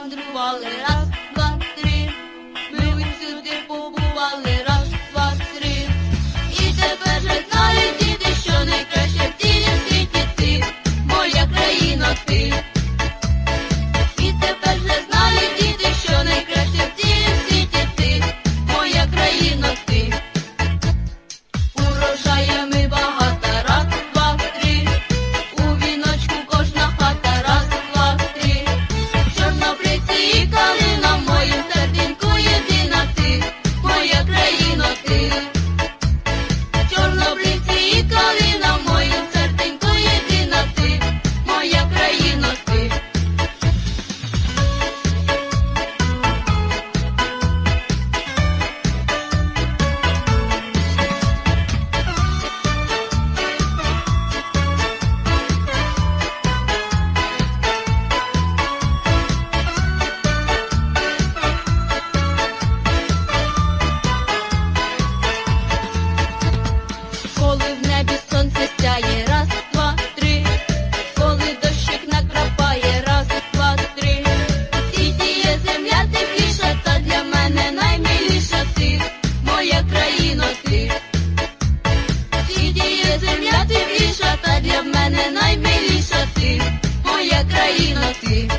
мандрували, раз, два, три, ми усюди побували, раз, два, три. І тепер же знають діти, що найкраще в цілім моя країна, ти. І тепер же знають діти, що найкраще в цілім світі ти, моя країна, ти. Урожаєм ти, сідіє земля, ти віша, та для мене наймиліша ти, моя країна ти.